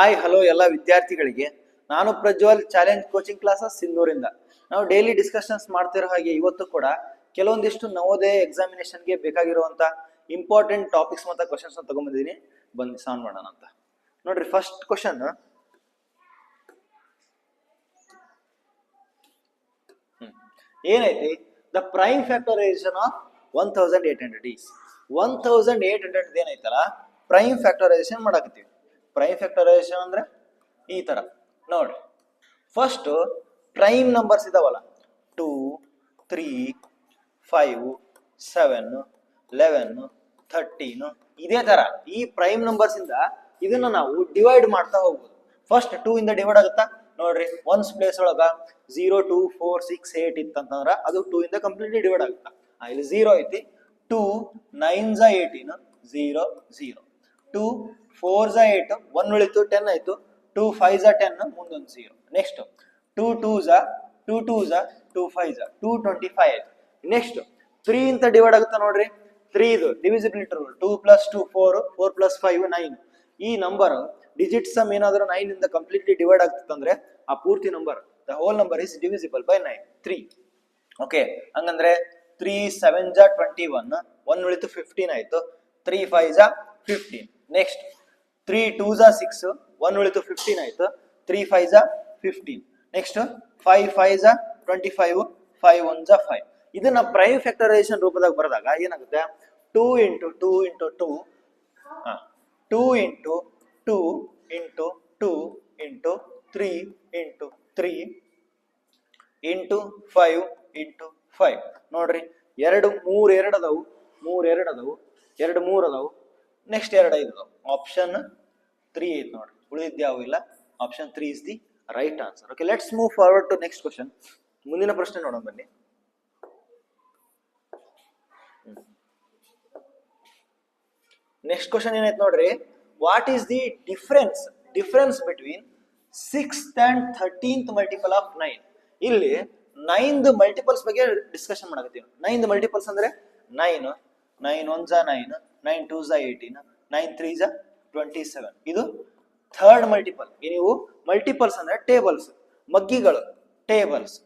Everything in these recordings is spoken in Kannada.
ಹಾಯ್ ಹಲೋ ಎಲ್ಲ ವಿದ್ಯಾರ್ಥಿಗಳಿಗೆ. ನಾನು ಪ್ರಜ್ವಲ್ ಚಾಲೆಂಜ್ ಕೋಚಿಂಗ್ ಕ್ಲಾಸಸ್ ಸಿಂಧೂರಿಂದ. ನಾವು ಡೈಲಿ ಡಿಸ್ಕಷನ್ಸ್ ಮಾಡ್ತಿರೋ ಹಾಗೆ ಇವತ್ತು ಕೂಡ ಕೆಲವೊಂದಿಷ್ಟು ನವೋದಯ ಎಕ್ಸಾಮಿನೇಷನ್ಗೆ ಬೇಕಾಗಿರುವಂತ ಇಂಪಾರ್ಟೆಂಟ್ ಟಾಪಿಕ್ಸ್ ಮತ್ತು ಕ್ವಶನ್ಸ್ ತಗೊಂಬಂದಿದ್ದೀನಿ. ಬಂದು ಸಾನ್ ಮಾಡೋಣ ಅಂತ. ನೋಡ್ರಿ ಫಸ್ಟ್ ಕ್ವಶನ್ ಏನೈತಿ? The prime factorisation of one thousand eight hundred is one thousand eight hundred ಏನೈತಲ್ಲ? ಪ್ರೈಮ್ ಫ್ಯಾಕ್ಟರೈಸೇಷನ್ ಮಾಡಾಕತ್ತೀವಿ. ಪ್ರೈಮ್ ಫ್ಯಾಕ್ಟರೈಸೇಷನ್ ಅಂದ್ರೆ? ಈ ತರ. ನೋಡ್ರಿ. ಫಸ್ಟ್ ಪ್ರೈಮ್ ನಂಬರ್ಸ್ ಇದಾವಲ್ಲ. Two three five seven eleven thirteen ಇದೇ ತರ. ಈ ಪ್ರೈಮ್ ನಂಬರ್ಸ್ ಇಂದ ಇದನ್ನ ನಾವು ಡಿವೈಡ್ ಮಾಡ್ತಾ ಹೋಗ್ಬೋದು. ಫಸ್ಟ್ ಟೂ ಇಂದ ಡಿವೈಡ್ ಆಗುತ್ತಾ? ನೋಡ್ರಿ. ಒನ್ಸ್ ಪ್ಲೇಸ್ ಒಳಗ zero two four six eight ಇತ್ತಂತಂದ್ರ ಅದು ಟೂ ಇಂದ ಕಂಪ್ಲೀಟ್ಲಿ ಡಿವೈಡ್ ಆಗುತ್ತಾ? ಇಲ್ಲಿ ಝೀರೋ ಐತಿ. Two nine ಝ eighteen zero zero two four ಝ eight one ಉಳಿತು ಟೆನ್ ಆಯ್ತು. ಟೂ ಫೈವ್ ಝ ಟೆನ್ ಮುಂದೊಂದು ಝೀರೋ ನೆಕ್ಸ್ಟ್ ಟೂ ಟೂ ಝ ಟೂ ಟೂ ಝ ಟೂ ಫೈವ್ ಝ ಟೂ ಟ್ವೆಂಟಿ ಫೈವ್ ಆಯ್ತು. ನೆಕ್ಸ್ಟ್ ತ್ರೀ ಇಂತ ಡಿವೈಡ್ ಆಗುತ್ತಾ ನೋಡ್ರಿ. ತ್ರೀ ಇದು divisibility rule two plus two four four plus five nine ಈ ನಂಬರ್ ಡಿಜಿಟ್ ಸಮ್ ಏನಾದರೂ ನೈನ್ ಇಂದ ಕಂಪ್ಲೀಟ್ಲಿ ಡಿವೈಡ್ ಆಗ್ತದಂದ್ರೆ ಆ ಪೂರ್ತಿ number the whole number is divisible by nine three okay ಹಂಗಂದ್ರೆ ತ್ರೀ ಸೆವೆನ್ ಜಾ ಟ್ವೆಂಟಿ ಒನ್ ಒನ್ ಉಳಿತು ಫಿಫ್ಟೀನ್ ಆಯ್ತು. ತ್ರೀ ಫೈವ್ ಜಾ ಫಿಫ್ಟೀನ್ ನೆಕ್ಸ್ಟ್ ತ್ರೀ ಟೂ ಝಾ ಸಿಕ್ಸ್ ಒನ್ ಉಳಿತು ಫಿಫ್ಟೀನ್ ಆಯ್ತು. ತ್ರೀ ಫೈವ್ ಝಾ ಫಿಫ್ಟೀನ್ ನೆಕ್ಸ್ಟ್ ಫೈವ್ ಫೈವ್ ಝಾ ಟ್ವೆಂಟಿ ಫೈವ್ ಫೈವ್ ಒನ್ ಝಾ ಫೈವ್ ಇದನ್ನ ಪ್ರೈಮ್ ಫ್ಯಾಕ್ಟರೈಸೇಷನ್ ರೂಪದಾಗ ಬರೆದಾಗ ಏನಾಗುತ್ತೆ? Two into two into two two into two into two into three into three into five into five ನೋಡ್ರಿ, ಎರಡು ಮೂರ್ ಎರಡು ಅದಾವು ಮೂರ್ ಎರಡು ಅದಾವು ಎರಡು ಮೂರ್ ಅದಾವು ನೆಕ್ಸ್ಟ್ ಎರಡು ಐದು ಅದಾವು ಆಪ್ಷನ್ ತ್ರೀ ಐತ್ ನೋಡ್ರಿ ಉಳಿದಿದ್ದು ಯಾವ ಇಲ್ಲ. Option three is the right answer okay let's move forward to next question ಮುಂದಿನ ಪ್ರಶ್ನೆ ನೋಡೋಣ ಬನ್ನಿ. ನೆಕ್ಸ್ಟ್ ಕ್ವಶನ್ ಏನಾಯ್ತು ನೋಡ್ರಿ? What is the difference difference between sixth and thirteenth multiple of nine ಇಲ್ಲಿ ನೈನ್ದ್ ಮಲ್ಟಿಪಲ್ಸ್ ಬಗ್ಗೆ ಡಿಸ್ಕಷನ್ ಮಾಡಕತ್ತೀವಿ ನೈನ್ದ್ ಮಲ್ಟಿಪಲ್ಸ್ ಅಂದ್ರೆ ನೈನ್ ನೈನ್ ಒನ್ ಜಾ ನೈನ್ ನೈನ್ ಟೂ ಜಾ ಏಯ್ಟೀನ್ ನೈನ್ ತ್ರೀ ಜಾ ಟ್ವೆಂಟಿ ಸೆವೆನ್ ಇದು ಥರ್ಡ್ ಮಲ್ಟಿಪಲ್ ನೀವು ಮಲ್ಟಿಪಲ್ಸ್ ಅಂದ್ರೆ ಟೇಬಲ್ಸ್ ಮಗ್ಗಿಗಳು ಟೇಬಲ್ಸ್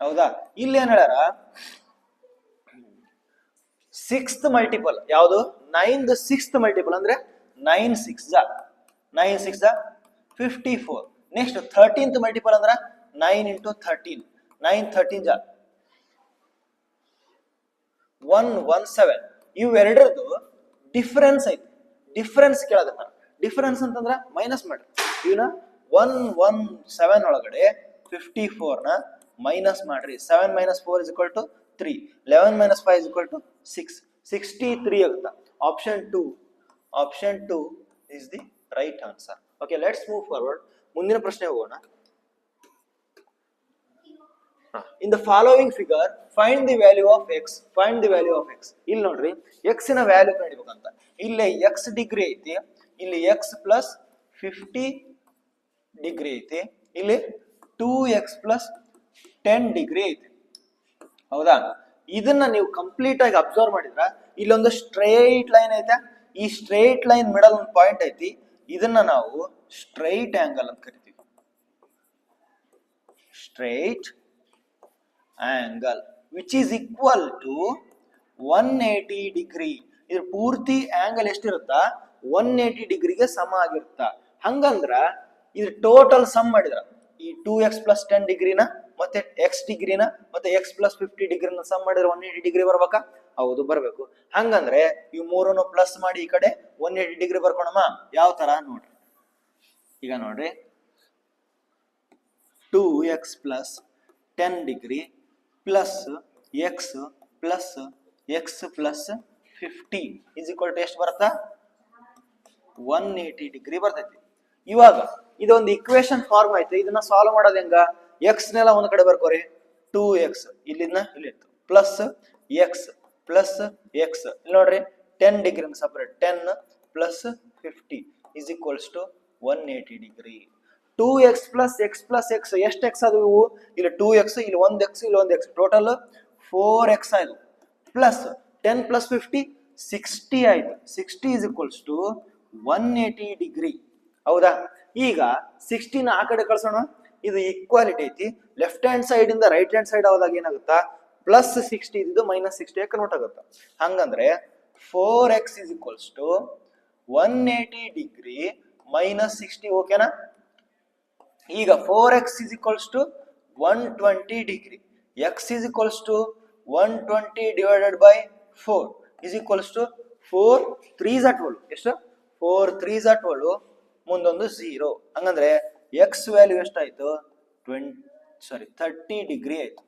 ಹೌದಾ? ಇಲ್ಲಿ ಏನ್ ಹೇಳ್ಯಾರ? ಸಿಕ್ಸ್ತ್ ಮಲ್ಟಿಪಲ್ ಯಾವುದು? ನೈನ್ ಸಿಕ್ಸ್ತ್ ಮಲ್ಟಿಪಲ್ ಅಂದ್ರೆ nine six nine six fifty four next thirteenth multiple ಅಂದ್ರೆ nine into thirteen nine thirteen ಜಾ? ಒನ್ ಒನ್ ಸೆವೆನ್ ಇವೆರಡರದು ಡಿಫರೆನ್ಸ್ ಐತಿ. ಡಿಫರೆನ್ಸ್ ಕೇಳಕತ್ತಾರ ಡಿಫರೆನ್ಸ್ ಅಂತಂದ್ರೆ ಮೈನಸ್ ಮಾಡ್ರಿ ಇವನ್ನ ಒನ್ ಒನ್ ಸೆವೆನ್ ಒಳಗಡೆ ಫಿಫ್ಟಿ ನ ಮೈನಸ್ ಮಾಡ್ರಿ. Seven minus four is equal to three eleven minus five is equal to six sixty three ಆಗುತ್ತಾ? Option two option two is the right answer okay let's move forward ಮುಂದಿನ ಪ್ರಶ್ನೆ ಹೋಗೋಣ. In the following figure find the value of x find the value of x ಇಲ್ಲಿ ನೋಡ್ರಿ ಎಕ್ಸ್ನ ವ್ಯಾಲ್ಯೂ ಕಂಡಿಬೇಕಂತ ಇಲ್ಲಿ ಎಕ್ಸ್ ಡಿಗ್ರಿ ಐತಿ. ಇಲ್ಲಿ ಎಕ್ಸ್ ಪ್ಲಸ್ ಫಿಫ್ಟಿ ಡಿಗ್ರಿ ಐತಿ. ಇಲ್ಲಿ two x plus ten degree ಐತಿ. ಹೌದಾ? ಇದನ್ನ ನೀವು ಕಂಪ್ಲೀಟ್ ಆಗಿ ಅಬ್ಸರ್ವ್ ಮಾಡಿದ್ರ ಇಲ್ಲೊಂದು ಸ್ಟ್ರೈಟ್ ಲೈನ್ ಐತೆ. ಈ ಸ್ಟ್ರೈಟ್ ಲೈನ್ ಮಿಡಲ್ ಒಂದು ಪಾಯಿಂಟ್ ಐತಿ. ಇದನ್ನ ನಾವು ಸ್ಟ್ರೈಟ್ ಆಂಗಲ್ ಅಂತ ಕರಿತೀವಿ. Straight angle which is equal to one eighty degree ಇದ್ರ ಪೂರ್ತಿ ಆಂಗಲ್ ಎಷ್ಟಿರುತ್ತಾ? ಒನ್ ಏಟಿ ಡಿಗ್ರಿಗೆ ಸಮ ಆಗಿರುತ್ತಾ? ಹಂಗಂದ್ರ ಇದು ಟೋಟಲ್ ಸಮ್ ಮಾಡಿದ್ರ. ಈ ಟೂ ಎಕ್ಸ್ ಪ್ಲಸ್ ಟೆನ್ ಡಿಗ್ರಿನ ಮತ್ತೆ ಎಕ್ಸ್ ಡಿಗ್ರಿನ ಮತ್ತೆ ಎಕ್ಸ್ ಪ್ಲಸ್ ಫಿಫ್ಟಿ ಡಿಗ್ರಿನ ಸಮ್ ಮಾಡಿದ್ರೆ ಒನ್ ಏಟಿ ಡಿಗ್ರಿ ಬರ್ಬೇಕಾ? ಹೌದು, ಬರ್ಬೇಕು. ಹಂಗಂದ್ರೆ ಈ ಮೂರನ್ನು ಪ್ಲಸ್ ಮಾಡಿ ಈ ಕಡೆ ಒನ್ ಏಟಿ ಡಿಗ್ರಿ ಬರ್ಕೊಣಮ್ಮ ಯಾವ ತರ? ನೋಡ್ರಿ. ಈಗ ನೋಡ್ರಿ. Two x plus ten degree plus x plus x plus fifty is equal to ಎಷ್ಟು ಬರುತ್ತಾ? ಒನ್ ಏಟಿ ಡಿಗ್ರಿ ಬರ್ತೈತಿ. ಇವಾಗ ಇದೊಂದು ಇಕ್ವೇಶನ್ ಫಾರ್ಮ್ ಆಯ್ತು. ಇದನ್ನ ಸಾಲ್ವ್ ಮಾಡೋದು ಹೆಂಗ? ಎಕ್ಸ್ ನೆಲ್ಲ ಒಂದ್ ಕಡೆ ಬರ್ಕೋರಿ. ಟೂ ಎಕ್ಸ್ ಇಲ್ಲಿಂದ ಇಲ್ಲಿ ಪ್ಲಸ್ ಎಕ್ಸ್ ಪ್ಲಸ್ ಎಕ್ಸ್ ಇಲ್ಲಿ ನೋಡ್ರಿ ten degree separate ten plus fifty is equals to one eighty degree two x plus x plus x ಎಷ್ಟು ಎಕ್ಸ್ ಅದು ಇವು? ಇಲ್ಲಿ ಟೂ ಎಕ್ಸ್ ಇಲ್ಲಿ ಒಂದ್ ಎಕ್ಸ್ ಇಲ್ಲಿ ಒಂದ್ ಎಕ್ಸ್ ಟೋಟಲ್ ಫೋರ್ ಎಕ್ಸ್ ಆಯ್ತು. Plus ten plus fifty sixty ಆಯ್ತು. Sixty is equals to one eighty degree ಹೌದಾ? ಈಗ ಸಿಕ್ಸ್ಟೀನ್ ಆ ಕಡೆ ಕಳ್ಸೋಣ. ಇದು ಈಕ್ವಾಲಿಟಿ ಐತಿ. ಲೆಫ್ಟ್ ಹ್ಯಾಂಡ್ ಸೈಡ್ ಇಂದ ರೈಟ್ ಹ್ಯಾಂಡ್ ಸೈಡ್ ಆದಾಗ ಏನಾಗುತ್ತಾ? ಪ್ಲಸ್ ಸಿಕ್ಸ್ಟಿ ಇದು ಮೈನಸ್ ಸಿಕ್ಸ್ಟಿ ಕನ್ವರ್ಟ್ ಆಗುತ್ತೆ? ಹಂಗಂದ್ರೆ four x is equals to one eighty degree minus sixty ಓಕೆನಾ ಈಗ four x is equals to one twenty degree x is equals to one twenty divided by four is equals to four three Jha twelve ಎಷ್ಟು? ಫೋರ್ ತ್ರೀ ಝ ಟ್ವೆಲ್ ಮುಂದೊಂದು ಝೀರೋ ಹಂಗಂದ್ರೆ ಎಕ್ಸ್ ವ್ಯಾಲ್ಯೂ ಎಷ್ಟಾಯ್ತು? ಟ್ವೆಂಟ್ ಸಾರಿ ಥರ್ಟಿ ಡಿಗ್ರಿ ಆಯ್ತು.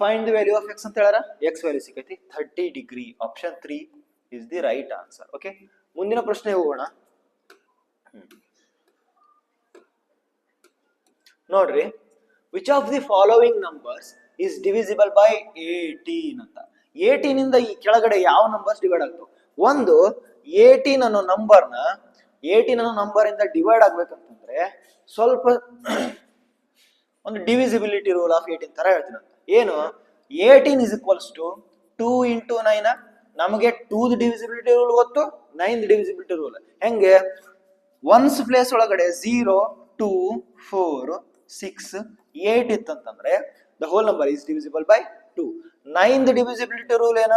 Find the value of x ಅಂತ ಹೇಳಾರ? ಎಕ್ಸ್ ವ್ಯಾಲ್ಯೂ ಸಿಕ್ಕೈತಿ thirty degree option three is the right answer okay ಮುಂದಿನ ಪ್ರಶ್ನೆ ಹೋಗೋಣ. ನೋಡ್ರಿ which of the following numbers is divisible by eighteen ಅಂತ? ಏಟೀನ್ ಇಂದ ಈ ಕೆಳಗಡೆ ಯಾವ ನಂಬರ್ಸ್ ಡಿವೈಡ್ ಆಗ್ತವೆ? ಒಂದು ಏಟೀನ್ ಅನ್ನೋ ನಂಬರ್ನ ಏಟೀನ್ ಅನ್ನೋ ನಂಬರ್ ಇಂದ ಡಿವೈಡ್ ಆಗ್ಬೇಕಂತಂದ್ರೆ ಸ್ವಲ್ಪ ಒಂದು ಡಿವಿಸಿಬಿಲಿಟಿ ರೂಲ್ ಆಫ್ ಏಟೀನ್ ತರ ಹೇಳ್ತೀನಿ ಅಂತ. ಏನು? Eighteen is equals to two into nine ನಮಗೆ ಟೂ ಡಿವಿಸಿಬಿಲಿಟಿ ರೂಲ್ ಗೊತ್ತು ನೈನ್ ಡಿವಿಸಿಬಿಲಿಟಿ ರೂಲ್ ಹೆಂಗೆ? ಒನ್ಸ್ ಪ್ಲೇಸ್ ಒಳಗಡೆ zero two four six eight ಇತ್ತಂತಂದ್ರೆ the whole number is divisible by two nine divisibility rule ಏನ?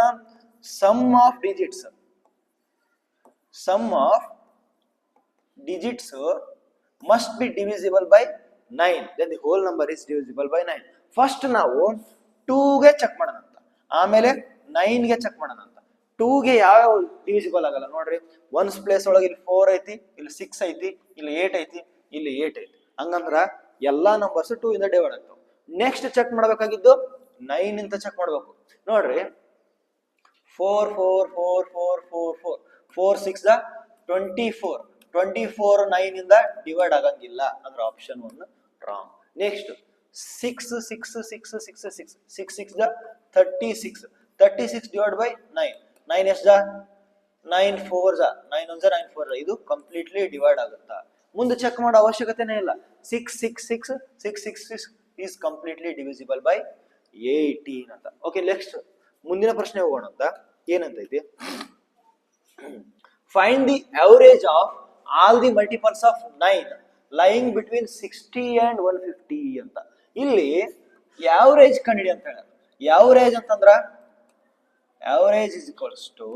Sum of digits sum of digits must be divisible by nine then the whole number is divisible by 9 first ನಾವು ಟೂಗೆ ಚೆಕ್ ಮಾಡೋಣ ಅಂತ ಆಮೇಲೆ ನೈನ್ಗೆ ಚೆಕ್ ಮಾಡೋಣ ಅಂತ ಟೂಗೆ ಯಾವ ಡಿವಿಸಿಬಲ್ ಆಗಲ್ಲ ನೋಡ್ರಿ. ಒನ್ಸ್ ಪ್ಲೇಸ್ ಒಳಗೆ ಇಲ್ಲಿ ಫೋರ್ ಐತಿ, ಇಲ್ಲಿ ಸಿಕ್ಸ್ ಐತಿ, ಇಲ್ಲಿ ಏಟ್ ಐತಿ, ಇಲ್ಲಿ ಏಟ್ ಐತಿ. ಹಂಗಂದ್ರ ಎಲ್ಲಾ ನಂಬರ್ಸ್ ಟೂ ಇಂದ ಡಿವೈಡ್ ಆಗ್ತಾವ. ನೆಕ್ಸ್ಟ್ ಚೆಕ್ ಮಾಡ್ಬೇಕಾಗಿದ್ದು ನೈನ್ ಇಂದ ಚೆಕ್ ಮಾಡಬೇಕು. ನೋಡ್ರಿ. Four four four four four four four six twenty four twenty four nine ಇಂದ ಡಿವೈಡ್ ಆಗಂಗಿಲ್ಲ ಅಂದ್ರೆ ಆಪ್ಷನ್ ಒಂದು wrong next six six six six six six six thirty six thirty six divide by nine nine S nine four ಜ ನೈನ್ ಜ ನೈನ್ ಫೋರ್ ಇದು ಕಂಪ್ಲೀಟ್ಲಿ ಡಿವೈಡ್ ಆಗುತ್ತಾ? ಮುಂದೆ ಚೆಕ್ ಮಾಡೋ ಅವಶ್ಯಕತೆನೇ ಇಲ್ಲ. Six six six six six six is completely divisible by eighteen ಅಂತ. ಓಕೆ ನೆಕ್ಸ್ಟ್ ಮುಂದಿನ ಪ್ರಶ್ನೆ ಹೋಗೋಣ ಅಂತ. ಏನಂತೈತಿ? Find the average of all the multiples of nine lying between sixty and one fifty ಅಂತ. ಇಲ್ಲಿ ಯಾವರೇಜ್ ಕಂಡಿಡಿ ಅಂತ ಹೇಳ ಯಾವರೇಜ್ ಅಂತಂದ್ರ average is equals to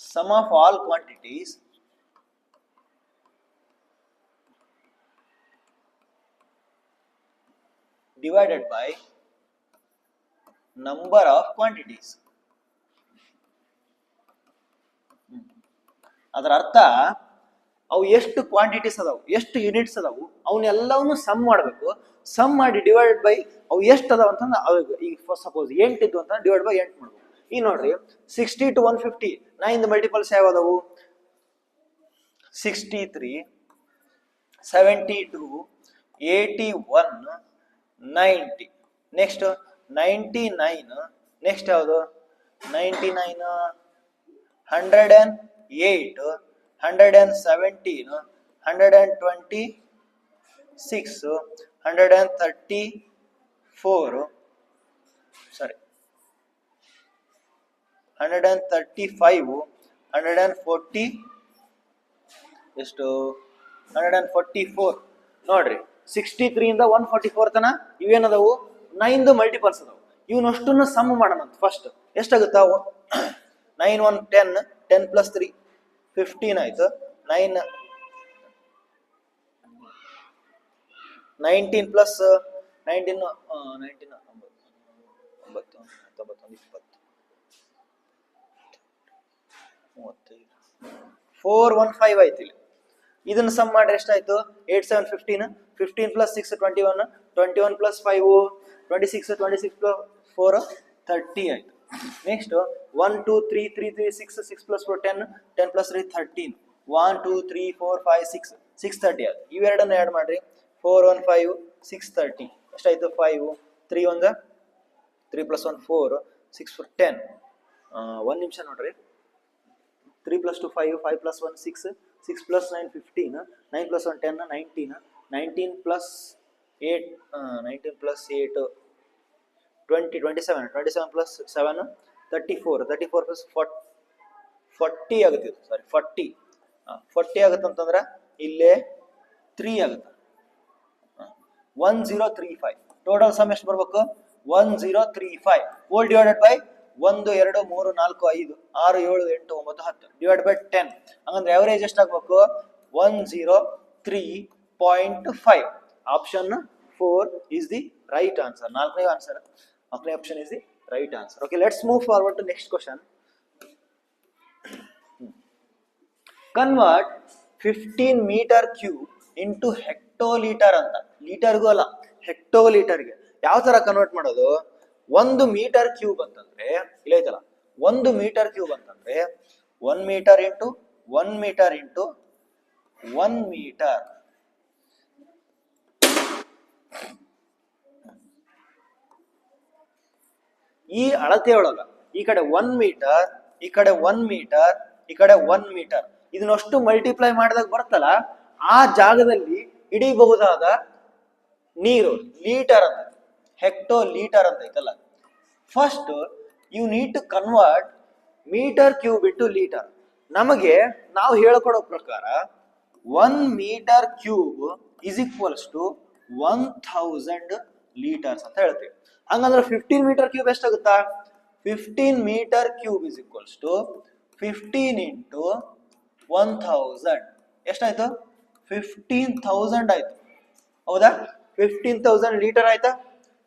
sum of all quantities divided by number of quantities. ಅದರ ಅರ್ಥ, ಅವು ಎಷ್ಟು ಕ್ವಾಂಟಿಟೀಸ್ ಅದಾವು, ಎಷ್ಟು ಯೂನಿಟ್ಸ್ ಅದಾವು, ಅವನ್ನೆಲ್ಲವನ್ನು ಸಮ್ ಮಾಡಬೇಕು. ಸಮ್ ಮಾಡಿ ಡಿವೈಡ್ ಬೈ ಅವು ಎಷ್ಟು ಅದಾವ ಅಂತಂದ್ರೆ ಅವಾಗ ಈಗ ಸಪೋಸ್ ಎಂಟಿದ್ದು ಅಂತ ಡಿವೈಡ್ ಬೈ ಎಂಟು ಮಾಡಬೇಕು. ಈಗ ನೋಡ್ರಿ sixty to one fifty nine multiples ಯಾವ ಅದಾವು? Sixty three seventy two eighty one ninety next ninety nine next ಯಾವುದು? Ninety nine hundred and eight hundred and seventeen hundred and twenty six hundred and thirty four sorry hundred and thirty five hundred and forty ಎಷ್ಟು? ಹಂಡ್ರೆಡ್ ಆ್ಯಂಡ್ ಫೋರ್ಟಿ ಫೋರ್ ನೋಡ್ರಿ ಸಿಕ್ಸ್ಟಿ ತ್ರೀಯಿಂದ ಒನ್ ಫೋರ್ಟಿ ಫೋರ್ ತನ ಇವೇನದಾವು? ನೈನ್ದು ಮಲ್ಟಿಪಲ್ಸ್ ಅದಾವ. ಇವನಷ್ಟನ್ನ ಸಮ್ ಮಾಡೋಣ first ಎಷ್ಟಾಗುತ್ತಾ? Nine one ten ten plus three fifteen ಆಯ್ತು. Nine nineteen plus nineteen nineteen ಒಂಬತ್ತು ಹತ್ತೊಂಬತ್ತೊಂದು ಇಪ್ಪತ್ತು. ಫೋರ್ ಒನ್ ಫೈವ್ ಆಯ್ತು ಇಲ್ಲಿ. ಇದನ್ನ ಸಮ್ ಮಾಡ್ರೆ ಎಷ್ಟಾಯ್ತು? Eight seven fifteen fifteen plus six twenty one twenty one plus five twenty six twenty six plus four thirty ಆಯ್ತು. Next one two three three three six six plus four ten ten plus three thirteen one two three four five six six thirty ಆಯ್ತು. ಇವೆರಡನ್ನು ಆ್ಯಡ್ ಮಾಡಿರಿ. Four one five six thirty ಎಷ್ಟಾಯಿತು? ಫೈವ್ ತ್ರೀ ಒಂದು three plus one four six four ten ಒಂದು ನಿಮಿಷ ನೋಡ್ರಿ. Three plus two five five plus one six six plus nine fifteen nine plus one ten nineteen nineteen plus eight nineteen plus eight twenty twenty seven twenty seven plus seven thirty four thirty four plus forty forty ಆಗುತ್ತೆ ಇದು ಸಾರಿ ಫಾರ್ಟಿ ಫಾರ್ಟಿ ಆಗುತ್ತೆ ಅಂತಂದ್ರೆ ಇಲ್ಲೇ ತ್ರೀ ಆಗುತ್ತೆ. One zero three five total sum ಎಷ್ಟು ಬರ್ಬೇಕು? One zero three five whole divided by ಒಂದು, ಎರಡು, ಮೂರು, ನಾಲ್ಕು, ಐದು, ಆರು, ಏಳು, ಎಂಟು, ಒಂಬತ್ತು, ಹತ್ತು. ಡಿವೈಡ್ ಬೈ ಟೆನ್ ಹಂಗಂದ್ರೆ average ಎಷ್ಟಾಗಬೇಕು? One zero three point five option four is the right answer ನಾಲ್ಕನೇ ಆನ್ಸರ್ ನಾಲ್ಕನೇ option is the right answer okay let's move forward to next question convert fifteen metre cube into hectolitre ಅಂತ. ಲೀಟರ್ಗೂ ಅಲ್ಲ ಹೆಕ್ಟೋ ಲೀಟರ್ಗೆ ಯಾವ ತರ ಕನ್ವರ್ಟ್ ಮಾಡೋದು? ಒಂದು ಮೀಟರ್ ಕ್ಯೂಬ್ ಅಂತಂದ್ರೆ, ಇಲ್ಲ ಐತಲ್ಲ, ಒಂದು ಮೀಟರ್ ಕ್ಯೂಬ್ ಅಂತಂದ್ರೆ one metre into one metre into one metre ಈ ಅಳತೆಯೊಳಗ ಈ ಕಡೆ ಒನ್ ಮೀಟರ್ ಈ ಕಡೆ ಒನ್ ಮೀಟರ್ ಈ ಕಡೆ ಒನ್ ಮೀಟರ್ ಇದನ್ನಷ್ಟು ಮಲ್ಟಿಪ್ಲೈ ಮಾಡಿದಾಗ ಬರುತ್ತಲ್ಲ, ಆ ಜಾಗದಲ್ಲಿ ಹಿಡಿಬಹುದಾದ ನೀರು ಲೀಟರ್ ಅಂತ ಹೆಕ್ಟೋ ಲೀಟರ್ ಅಂತ ಐತಲ್ಲ. First you need to convert metre cube into litre ನಮಗೆ ನಾವು ಹೇಳ್ಕೊಡೋ ಪ್ರಕಾರ one metre cube is equals to one thousand litres ಅಂತ ಹೇಳ್ತೀವಿ. ಹಂಗಂದ್ರೆ fifteen metre cube ಎಷ್ಟಾಗುತ್ತಾ? Fifteen metre cube is equals to fifteen into one thousand ಎಷ್ಟಾಯ್ತು? ಫಿಫ್ಟೀನ್ ಥೌಸಂಡ್ ಆಯ್ತು. ಹೌದಾ? ಫಿಫ್ಟೀನ್ ತೌಸಂಡ್ ಲೀಟರ್ ಆಯ್ತಾ?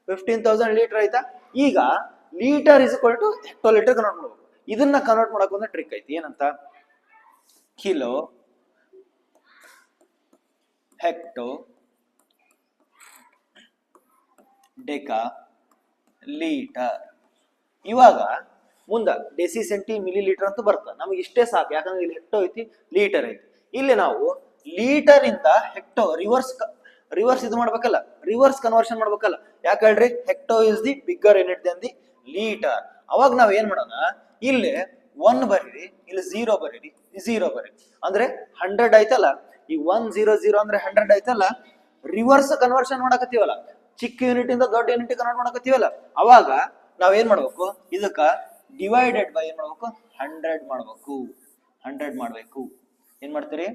ಫಿಫ್ಟೀನ್ ತೌಸಂಡ್ ಲೀಟರ್ ಆಯ್ತಾ? ಈಗ litre is equal to hectolitre convert ಮಾಡ್ಬೋದು ಇದನ್ನ ಕನ್ವರ್ಟ್ ಮಾಡಕ್ ಒಂದು ಟ್ರಿಕ್ ಐತಿ. ಏನಂತ? Kilo hecto deca litre. ಇವಾಗ ಮುಂದೆ ಡೆಸಿ ಸೆಂಟಿ ಮಿಲಿ ಲೀಟರ್ ಅಂತ ಬರ್ತದೆ. ನಮಗೆ ಇಷ್ಟೇ ಸಾಕು. ಯಾಕಂದ್ರೆ ಇಲ್ಲಿ ಹೆಕ್ಟೋ ಐತಿ, ಲೀಟರ್ ಐತಿ. ಇಲ್ಲಿ ನಾವು ಲೀಟರ್ ಇಂದ ಹೆಕ್ಟೋ ರಿವರ್ಸ್ ರಿವರ್ಸ್ ಇದು ಮಾಡ್ಬೇಕಲ್ಲ. ರಿವರ್ಸ್ ಕನ್ವರ್ಷನ್ ಮಾಡ್ಬೇಕಲ್ಲ. ಯಾಕೆ ಹೇಳ್ರಿ? Hecto is the bigger unit then the litre ಅವಾಗ ನಾವ್ ಏನ್ ಮಾಡೋಣ? ಇಲ್ಲಿ ಒನ್ ಬರೀರಿ, ಇಲ್ಲಿ ಝೀರೋ ಬರೀರಿ ಝೀರೋ ಬರೀರಿ. ಅಂದ್ರೆ ಹಂಡ್ರೆಡ್ ಆಯ್ತಲ್ಲ ಈ ಒನ್ ಜೀರೋ ಜೀರೋ ಅಂದ್ರೆ ಹಂಡ್ರೆಡ್ ಆಯ್ತಲ್ಲ ರಿವರ್ಸ್ ಕನ್ವರ್ಷನ್ ಮಾಡಕತ್ತೀವಲ್ಲ. ಚಿಕ್ಕ ಯೂನಿಟ್ ಇಂದ ದೊಡ್ಡ ಯೂನಿಟ್ ಕನ್ವರ್ಟ್ ಮಾಡಕತ್ತೀವಲ್ಲ? ಅವಾಗ ನಾವ್ ಏನ್ ಮಾಡ್ಬೇಕು? ಇದಕ್ಕ ಡಿವೈಡೆಡ್ ಬೈ ಏನ್ ಮಾಡ್ಬೇಕು? ಹಂಡ್ರೆಡ್ ಮಾಡ್ಬೇಕು. ಹಂಡ್ರೆಡ್ ಮಾಡ್ಬೇಕು. ಏನ್ ಮಾಡ್ತೀರಿ?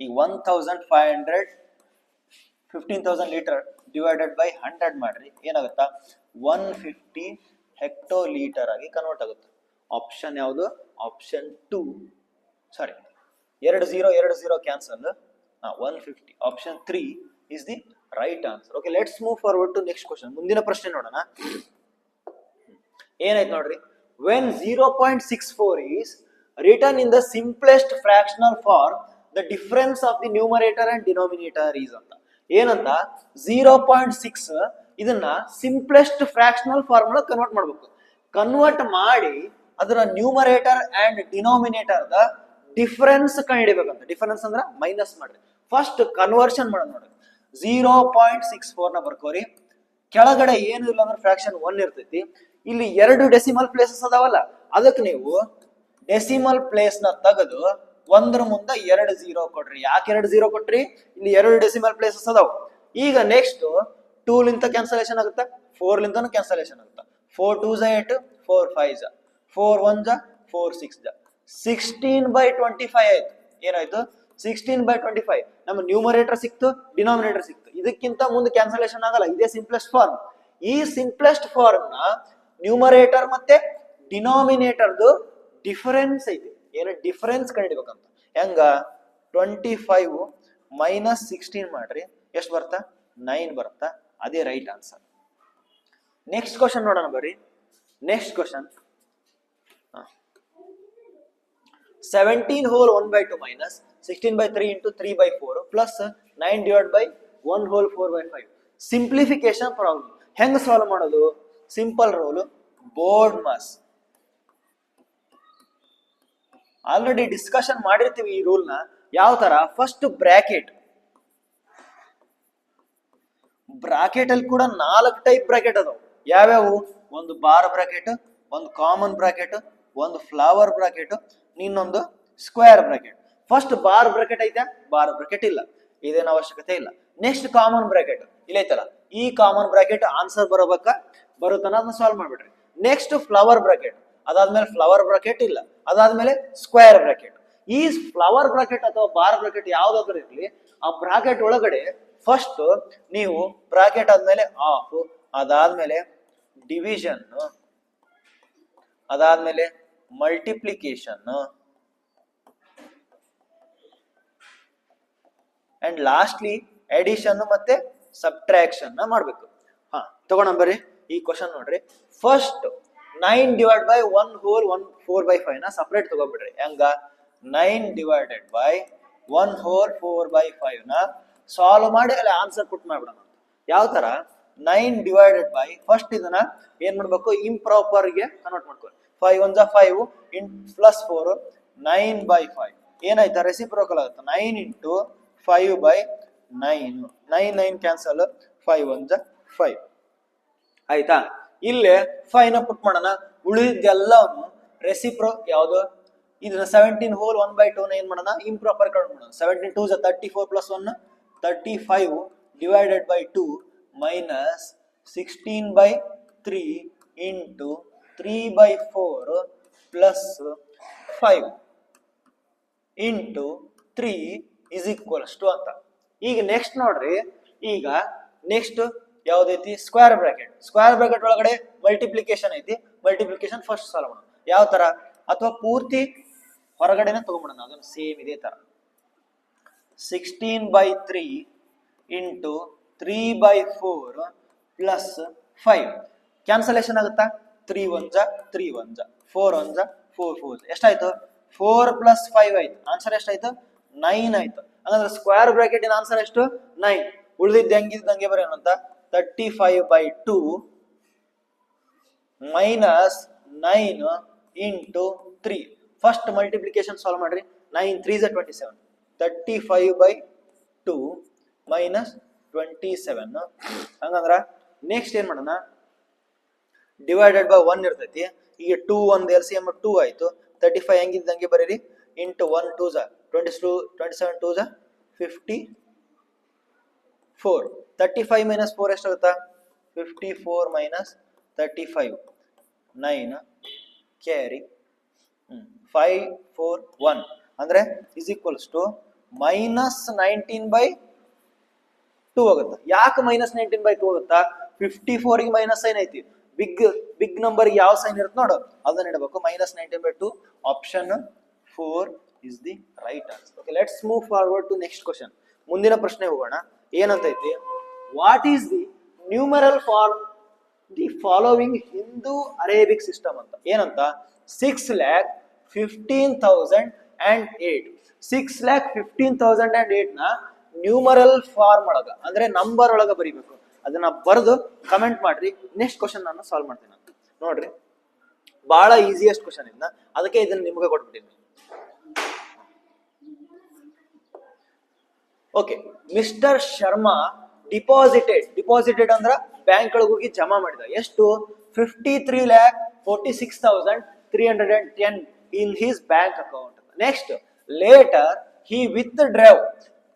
ಈಗ one thousand five hundred fifteen thousand litre divided by hundred ಮಾಡ್ರಿ. ಏನಾಗುತ್ತಾ? ಒನ್ ಫಿಫ್ಟಿ ಹೆಕ್ಟೋ ಲೀಟರ್ ಆಗಿ ಕನ್ವರ್ಟ್ ಆಗುತ್ತೆ. ಆಪ್ಷನ್ ಯಾವುದು? ಆಪ್ಷನ್ ಟು ಸಾರಿ ಎರಡು ಝೀರೋ ಎರಡು zero cancel one fifty option three is the right answer okay let's move forward to next question ಮುಂದಿನ ಪ್ರಶ್ನೆ ನೋಡೋಣ. ಏನಾಯ್ತು ನೋಡ್ರಿ? When zero point six four is written in the simplest fractional form the difference of the numerator and denominator is ಅಂತ. ಏನಂತ? ಝೀರೋ ಪಾಯಿಂಟ್ ಸಿಕ್ಸ್ ಇದನ್ನ ಸಿಂಪ್ಲೆಸ್ಟ್ ಫ್ರಾಕ್ಷನಲ್ ಫಾರ್ಮ್ ಕನ್ವರ್ಟ್ ಮಾಡ್ಬೇಕು. ಕನ್ವರ್ಟ್ ಮಾಡಿ ಅದರ numerator and denominator the difference ಕಂಡುಹಿಡಿಬೇಕಂತ. Difference ಅಂದ್ರ ಮೈನಸ್ ಮಾಡ್ರಿ. ಫಸ್ಟ್ ಕನ್ವರ್ಷನ್ ಮಾಡೋಣ ನೋಡಿ ಝೀರೋ ಪಾಯಿಂಟ್ ಸಿಕ್ಸ್ ಫೋರ್ನ ಬರ್ಕೋರಿ. ಕೆಳಗಡೆ ಏನು ಇಲ್ಲ ಅಂದ್ರೆ ಫ್ರಾಕ್ಷನ್ ಒನ್ ಇರ್ತೈತಿ. ಇಲ್ಲಿ ಎರಡು ಡೆಸಿಮಲ್ ಪ್ಲೇಸಸ್ ಅದಾವಲ್ಲ, ಅದಕ್ಕೆ ನೀವು ಡೆಸಿಮಲ್ ಪ್ಲೇಸ್ನ ತೆಗೆದು ಒಂದ್ರ ಮುಂದೆ ಎರಡು ಝೀರೋ ಕೊಡ್ರಿ. ಯಾಕೆ ಎರಡು ಝೀರೋ ಕೊಟ್ರಿ? ಇಲ್ಲಿ ಎರಡು ಡೆಸಿಮಲ್ ಪ್ಲೇಸಸ್ ಅದಾವ. ಈಗ ನೆಕ್ಸ್ಟ್ ಟೂ ಲಿಂತ ಕ್ಯಾನ್ಸಲೇಷನ್ ಆಗುತ್ತೆ? ಫೋರ್ ಲಿಂತನೂ ಕ್ಯಾನ್ಸಲೇಷನ್ ಆಗುತ್ತೆ? ಫೋರ್ ಟೂ ಝ ಏಟ್ ಫೋರ್ ಫೈವ್ ಜ ಫೋರ್ ಒನ್ ಝ ಫೋರ್ ಸಿಕ್ಸ್ ಜ ಸಿಕ್ಸ್ಟೀನ್ ಬೈ ಟ್ವೆಂಟಿ ಫೈವ್ ಆಯ್ತು. ಏನಾಯ್ತು? ಸಿಕ್ಸ್ಟೀನ್ ಬೈ ಟ್ವೆಂಟಿ ಫೈವ್ ನಮ್ಮ ನ್ಯೂಮರೇಟರ್ ಸಿಕ್ತು ಡಿನಾಮಿನೇಟರ್ ಸಿಕ್ತು. ಇದಕ್ಕಿಂತ ಮುಂದೆ ಕ್ಯಾನ್ಸಲೇಷನ್ ಆಗಲ್ಲ. ಇದೇ ಸಿಂಪ್ಲೆಸ್ಟ್ ಫಾರ್ಮ್ ಈ ಸಿಂಪ್ಲೆಸ್ಟ್ ಫಾರ್ಮ್ನ ನ್ಯೂಮರೇಟರ್ ಮತ್ತೆ ಡಿನಾಮಿನೇಟರ್ದು ಡಿಫರೆನ್ಸ್ ಐತಿ ಏನು ಡಿಫರೆನ್ಸ್ ಕಂಡಿಡ್ಬೇಕಂತ. ಹೆಂಗ? ಟ್ವೆಂಟಿ ಫೈವ್ ಮೈನಸ್ ಸಿಕ್ಸ್ಟೀನ್ ಮಾಡ್ರಿ. ಎಷ್ಟು ಬರ್ತಾ? ನೈನ್ ಬರ್ತಾ. ಅದೇ ರೈಟ್ ಆನ್ಸರ್ ನೆಕ್ಸ್ಟ್ ಕ್ವಶನ್ ನೋಡೋಣ ಬರ್ರಿ. Next question seventeen whole one by two minus sixteen by three into three by four plus nine divide by one whole four by five simplification problem ಹೆಂಗ್ ಸಾಲ್ವ್ ಮಾಡೋದು? Simple rule BODMAS already discussion ಮಾಡಿರ್ತೀವಿ ಈ ರೂಲ್ನ ಯಾವ ತರ? ಫಸ್ಟ್ ಬ್ರಾಕೆಟ್ ಬ್ರಾಕೆಟ್ ಅಲ್ಲಿ ಕೂಡ ನಾಲ್ಕು ಟೈಪ್ ಬ್ರಾಕೆಟ್ ಅದಾವ. ಯಾವ್ಯಾವು? ಒಂದು ಬಾರ್ ಬ್ರಾಕೆಟ್ ಒಂದು ಕಾಮನ್ ಬ್ರಾಕೆಟ್ ಒಂದು ಫ್ಲವರ್ ಬ್ರಾಕೆಟ್ ಇನ್ನೊಂದು square bracket first bar bracket ಐತೆ? ಬಾರ್ ಬ್ರಾಕೆಟ್ ಇಲ್ಲ. ಇದೇನು ಅವಶ್ಯಕತೆ ಇಲ್ಲ. ನೆಕ್ಸ್ಟ್ ಕಾಮನ್ ಬ್ರಾಕೆಟ್ ಇಲ್ಲ ಐತಲ್ಲ? ಈ ಕಾಮನ್ ಬ್ರಾಕೆಟ್ ಆನ್ಸರ್ ಬರೋಬೇಕ? ಬರುತ್ತಾನ, ಅದನ್ನ ಸಾಲ್ವ್ ಮಾಡ್ಬಿಡ್ರಿ. ನೆಕ್ಸ್ಟ್ ಫ್ಲವರ್ ಬ್ರಾಕೆಟ್ ಅದಾದ್ಮೇಲೆ ಫ್ಲವರ್ ಬ್ರಾಕೆಟ್ ಇಲ್ಲ. ಅದಾದ್ಮೇಲೆ ಸ್ಕ್ವೇರ್ ಬ್ರಾಕೆಟ್ ಈ ಫ್ಲವರ್ ಬ್ರಾಕೆಟ್ ಅಥವಾ ಬಾರ್ ಬ್ರಾಕೆಟ್ ಯಾವ್ದಾದ್ರು ಇರ್ಲಿ, ಆ ಬ್ರಾಕೆಟ್ ಒಳಗಡೆ ಫಸ್ಟ್ ನೀವು ಬ್ರಾಕೆಟ್ ಆದ್ಮೇಲೆ ಆಫ್ ಅದಾದ್ಮೇಲೆ ಡಿವಿಷನ್ ಅದಾದ್ಮೇಲೆ ಮಲ್ಟಿಪ್ಲಿಕೇಶನ್ ಅಂಡ್ ಲಾಸ್ಟ್ಲಿ ಎಡಿಷನ್ ಮತ್ತೆ ಸಬ್ಟ್ರಾಕ್ಷನ್ ಮಾಡ್ಬೇಕು. ಹಾ, ತಗೋಣ ಬರ್ರಿ ಈ ಕ್ವಶನ್ ನೋಡ್ರಿ. First nine divide by one whole one four by ಫೈವ್ನ ಸಪ್ರೇಟ್ ತಗೋಬಿಡ್ರಿ. ಹೆಂಗ? Nine divided by one whole four by ಫೈವ್ನ solve ಮಾಡಿ ಅಲ್ಲಿ ಆನ್ಸರ್ ಪುಟ್ ಮಾಡ್ಬಿಡೋಣ. ಯಾವ ತರ? ನೈನ್ ಡಿವೈಡೆಡ್ ಬೈ ಫಸ್ಟ್ ಇದನ್ನ ಏನ್ ಮಾಡ್ಬೇಕು? ಇಂಪ್ರಾಪರ್ಗೆ ಕನ್ವರ್ಟ್ ಮಾಡ್ಕೊಳ್ಳಿ five one five in plus four nine by five ಏನಾಯ್ತಾ? Reciprocal ಆಗುತ್ತೆ. Nine into five by nine nine nine cancel five one ಜಾ ಫೈವ್ ಆಯ್ತಾ? ಇಲ್ಲೇ ಫೈವ್ ಪುಟ್ ಮಾಡೋಣ. ಉಳಿದೆಲ್ಲವನ್ನು ರೆಸಿಪ್ರೋ ಯಾವುದು? ಇದನ್ನ seventeen whole one by two ನ ಏನ್ ಮಾಡೋಣ? ಇಂಪ್ರಾಪರ್ ಕೌಂಟ್ ಮಾಡೋಣ. Seventeen two thirty four plus one thirty five divided by two minus sixteen by three into three by four plus five into three is equals to ಅಂತ. ಈಗ ನೆಕ್ಸ್ಟ್ ನೋಡ್ರಿ, ಈಗ ನೆಕ್ಸ್ಟ್ ಯಾವ್ದೈತಿ? ಸ್ಕ್ವೇರ್ ಬ್ರಾಕೆಟ್ ಸ್ಕ್ವೇರ್ ಬ್ರಾಕೆಟ್ ಒಳಗಡೆ ಮಲ್ಟಿಪ್ಲಿಕೇಶನ್ ಐತಿ. ಮಲ್ಟಿಪ್ಲಿಕೇಶನ್ ಫಸ್ಟ್ ಸಾಲ್ವ್ ಮಾಡೋಣ. ಯಾವ ತರ? ಅಥವಾ ಪೂರ್ತಿ ಹೊರಗಡೆನೆ ತಗೊಂಡ್ಬಿಡೋಣ. ಅದನ್ನು ಸೇಮ್ ಇದೇ ತರ. Sixteen by three into three by four plus five cancellation ಆಗುತ್ತಾ? ತ್ರೀ ಒನ್ ಜಾ ತ್ರೀ ಒಂಜ ಫೋರ್ ಒಂಜ ಫೋರ್ ಫೋರ್ ಎಷ್ಟಾಯ್ತು? ಫೋರ್ ಪ್ಲಸ್ ಫೈವ್ ಆಯ್ತು. ಆನ್ಸರ್ ಎಷ್ಟಾಯ್ತು? ನೈನ್ ಆಯ್ತು. ಹಂಗಂದ್ರೆ ಸ್ಕ್ವೇರ್ ಬ್ರಾಕೆಟ್ ಇನ್ ಆನ್ಸರ್ ಎಷ್ಟು? ನೈನ್ ಉಳಿದಿದ್ದು ಹೆಂಗಿದ್ದಂಗೆ ಬರೋಣ ಅಂತ. Thirty five by two minus nine into three first multiplication solve ಮಾಡ್ರಿ. Nine three ಝ twenty seven thirty five by two minus twenty seven ಹಂಗಂದ್ರ ನೆಕ್ಸ್ಟ್ ಏನ್ ಮಾಡೋಣ? ಡಿವೈಡೆಡ್ ಬೈ ಒನ್ ಇರ್ತೈತಿ. ಈಗ ಟೂ ಒಂದು ಎಲ್ ಸಿ ಎಂ ಟೂ ಆಯ್ತು. ತರ್ಟಿ ಫೈವ್ ಹೆಂಗಿದ್ದಂಗೆ ಬರೀರಿ. Into one two ಝ twenty two twenty seven two ಝ fifty four ಎಷ್ಟಾಗುತ್ತಾ? Fifty four minus thirty five nine carry five four one ಅಂದ್ರೆ is equals to minus nineteen by two ಆಗುತ್ತೆ. ಯಾಕೆ ಮೈನಸ್ ನೈನ್ಟೀನ್ ಬೈ ಟೂ ಆಗುತ್ತಾ? ಫಿಫ್ಟಿ ಫೋರ್ಗೆ ಮೈನಸ್ ಸೈನ್ ಐತಿ. ಬಿಗ್ ಬಿಗ್ ನಂಬರ್ ಯಾವ ಸೈನ್ ಇರುತ್ತೆ ನೋಡು. ಅದನ್ನ ಇಡಬೇಕು. Minus nineteen by two option four is the right answer okay let's move forward to next question ಮುಂದಿನ ಪ್ರಶ್ನೆ ಹೋಗೋಣ. ಏನಂತ ಐತಿ what is the numeral form the following Hindu Arabic system ಅಂತ. ಏನಂತ? Six lakh fifteen thousand and eight six lakh fifteen thousand and ಏಟ್ನ numeral form ಒಳಗ, ಅಂದ್ರೆ ನಂಬರ್ ಒಳಗ ಬರಿಬೇಕು. ಅದನ್ನ ಬರೆದು ಕಮೆಂಟ್ ಮಾಡ್ರಿ. ನೆಕ್ಸ್ಟ್ ಕ್ವಶನ್ ನಾನು ಸಾಲ್ವ್ ಮಾಡ್ತೀನಿ ನೋಡ್ರಿ. ಬಹಳ ಈಸಿಯೆಸ್ಟ್ ಕ್ವಶನ್ ಇದನ್ನ ಅದಕ್ಕೆ ಇದನ್ನ ನಿಮಗೆ ಕೊಟ್ಬಿಟ್ಟಿನಿ. Okay mister Sharma deposited deposited ಅಂದ್ರ ಬ್ಯಾಂಕ್ ಹೋಗಿ ಜಮಾ ಮಾಡಿದ. ಎಷ್ಟು? Fifty three lakh forty six thousand three hundred and ten in his bank account next later he withdrew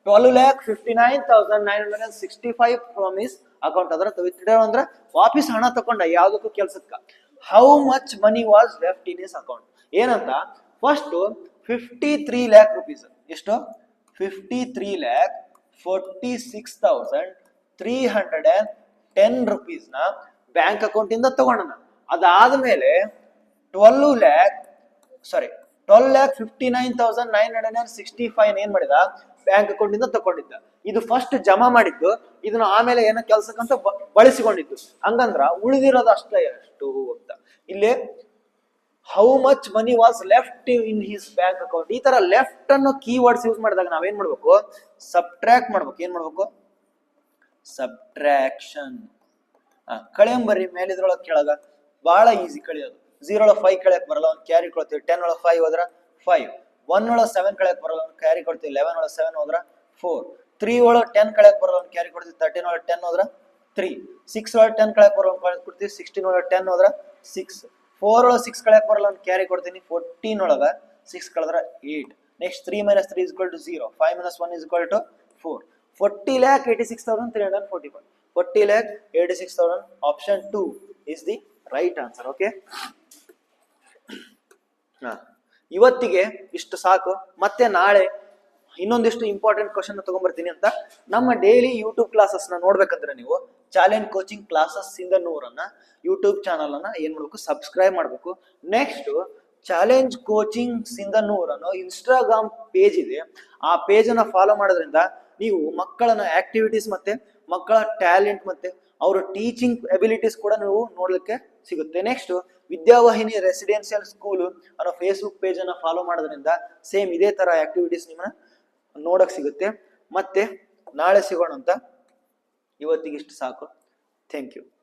twelve lakh fifty nine thousand nine hundred and sixty five from his account ಅದ್ರ ವಿತ್ ಡ್ರೈವ್ ಅಂದ್ರ ವಾಪಸ್ ಹಣ ತಕೊಂಡ. ಯಾವ್ದಕ್ಕೂ ಕೆಲ್ಸಕ್ಕ. How much money was left in his account ಏನಂತ? First fifty three lakh rupees ಎಷ್ಟು? Fifty three lakh forty six thousand three hundred ten ರುಪೀಸ್ನ bank account ಇಂದ ಅದಾದ ಮೇಲೆ twelve lakh sorry twelve lakh fifty nine thousand nine hundred sixty five ಏನ್ ಮಾಡಿದ? ಬ್ಯಾಂಕ್ ಅಕೌಂಟ್ ಇಂದ ತಕೊಂಡಿದ್ದ ಇದು ಫಸ್ಟ್ ಜಮಾ ಮಾಡಿದ್ದು, ಇದನ್ನ ಆಮೇಲೆ ಏನೋ ಕೆಲಸಕ್ಕಂತ ಬಳಸಿಕೊಂಡಿದ್ದು. ಹಂಗಂದ್ರ ಉಳಿದಿರೋದು ಅಷ್ಟೇ ಅಷ್ಟು ಅಂತ. ಇಲ್ಲಿ how much money was left in his bank account ಈ ತರ ಲೆಫ್ಟ್ ಅನ್ನೋ ಕೀವರ್ಡ್ಸ್ ಯೂಸ್ ಮಾಡಿದಾಗ ನಾವೇನ್ ಮಾಡ್ಬೇಕು? ಸಬ್ಟ್ರಾಕ್ಟ್ ಮಾಡ್ಬೇಕು. ಏನ್ ಮಾಡ್ಬೇಕು? ಸಬ್ಟ್ರಾಕ್ಷನ್ ಕಳೆಯಂಬರಿ ಮೇಲಿದ್ರೊಳಗೆ ಕೇಳಾಗ ಬಹಳ ಈಸಿ ಕಳಿಯೋದು ಝೀರೋ ಒಳಗೆ ಫೈವ್ ಕಳೆಯಕ್ ಬರಲ್ಲ, ಒಂದು ಕ್ಯಾರಿ ಕೊಡ್ತೀವಿ. ಟೆನ್ ಒಳಗೆ ಫೈವ್ ಹೋದ್ರ ಫೈವ್ ಒನ್ ಒಳಗೆ ಸೆವೆನ್ ಕಳೆಯಕ್ ಬರಲ್ಲ, ಒಂದು ಕ್ಯಾರಿ ಕೊಡ್ತೀವಿ. ಲೆವೆನ್ ಒಳಗೆ ಸೆವೆನ್ ಹೋದ್ರ ಫೋರ್ ತ್ರೀ ಒಳಗೆ ಟೆನ್ ಕಳೆಯಕ್ ಬರಲ್ಲ, ಒಂದು ಕ್ಯಾರಿ ಕೊಡ್ತೀವಿ. ತರ್ಟೀನ್ ಒಳಗೆ ಟೆನ್ ಹೋದ್ರ ತ್ರೀ ಸಿಕ್ಸ್ ಒಳಗೆ ಟೆನ್ ಕಳೆಯಕ್ ಬರೋ ಕೊಡ್ತೀವಿ. ಸಿಕ್ಸ್ಟೀನ್ ಒಳಗೆ ಟೆನ್ ಹೋದ್ರ ಸಿಕ್ಸ್ ಫೋರ್ ಒಳಗೆ ಸಿಕ್ಸ್ ಕಳೆಯಕ್ ಬರಲ್ಲ ಒಂದು ಕ್ಯಾರಿ ಕೊಡ್ತೀನಿ. ಫೋರ್ಟೀನ್ ಒಳಗೆ ಸಿಕ್ಸ್ ಕಳೆದ್ರೆ eight next three minus three is two zero five minus one is two four forty lakh eighty six thousand three hundred forty five forty lakh eighty six thousand option two is the right answer okay ಹಾಂ. ಇವತ್ತಿಗೆ ಇಷ್ಟು ಸಾಕು. ಮತ್ತೆ ನಾಳೆ ಇನ್ನೊಂದಿಷ್ಟು ಇಂಪಾರ್ಟೆಂಟ್ ಕ್ವಶನ್ ತಗೊಂಡ್ಬರ್ತೀನಿ ಅಂತ ನಮ್ಮ ಡೈಲಿ ಯೂಟ್ಯೂಬ್ ಕ್ಲಾಸಸ್ನ ನೋಡ್ಬೇಕಂದ್ರೆ ನೀವು ಚಾಲೆಂಜ್ ಕೋಚಿಂಗ್ ಕ್ಲಾಸಸ್ ಇಂದ ನೂರನ್ನ ಯೂಟ್ಯೂಬ್ ಚಾನಲ್ ಅನ್ನ ಏನ್ ಮಾಡ್ಬೇಕು? ಸಬ್ಸ್ಕ್ರೈಬ್ ಮಾಡ್ಬೇಕು. ನೆಕ್ಸ್ಟ್ ಚಾಲೆಂಜ್ ಕೋಚಿಂಗ್ ಸಿಂದ ನೂರ್ ಅನ್ನೋ ಇನ್ಸ್ಟಾಗ್ರಾಮ್ ಪೇಜ್ ಇದೆ. ಆ ಪೇಜ್ ಅನ್ನ ಫಾಲೋ ಮಾಡೋದ್ರಿಂದ ನೀವು ಮಕ್ಕಳನ್ನ ಆಕ್ಟಿವಿಟೀಸ್ ಮತ್ತೆ ಮಕ್ಕಳ ಟ್ಯಾಲೆಂಟ್ ಮತ್ತೆ ಅವರ ಟೀಚಿಂಗ್ ಎಬಿಲಿಟೀಸ್ ಕೂಡ ನೀವು ನೋಡ್ಲಿಕ್ಕೆ ಸಿಗುತ್ತೆ. ನೆಕ್ಸ್ಟ್ ವಿದ್ಯಾವಾಹಿನಿ ರೆಸಿಡೆನ್ಷಿಯಲ್ ಸ್ಕೂಲ್ ಅನ್ನೋ ಫೇಸ್ಬುಕ್ ಪೇಜ್ ಅನ್ನ ಫಾಲೋ ಮಾಡೋದ್ರಿಂದ ಸೇಮ್ ಇದೇ ತರ ಆಕ್ಟಿವಿಟೀಸ್ ನಿಮ್ಮನ್ನ ನೋಡಕ್ ಸಿಗುತ್ತೆ. ಮತ್ತೆ ನಾಳೆ ಸಿಗೋಣ ಅಂತ. ಇವತ್ತಿಗೆ ಇಷ್ಟು ಸಾಕು. Thank you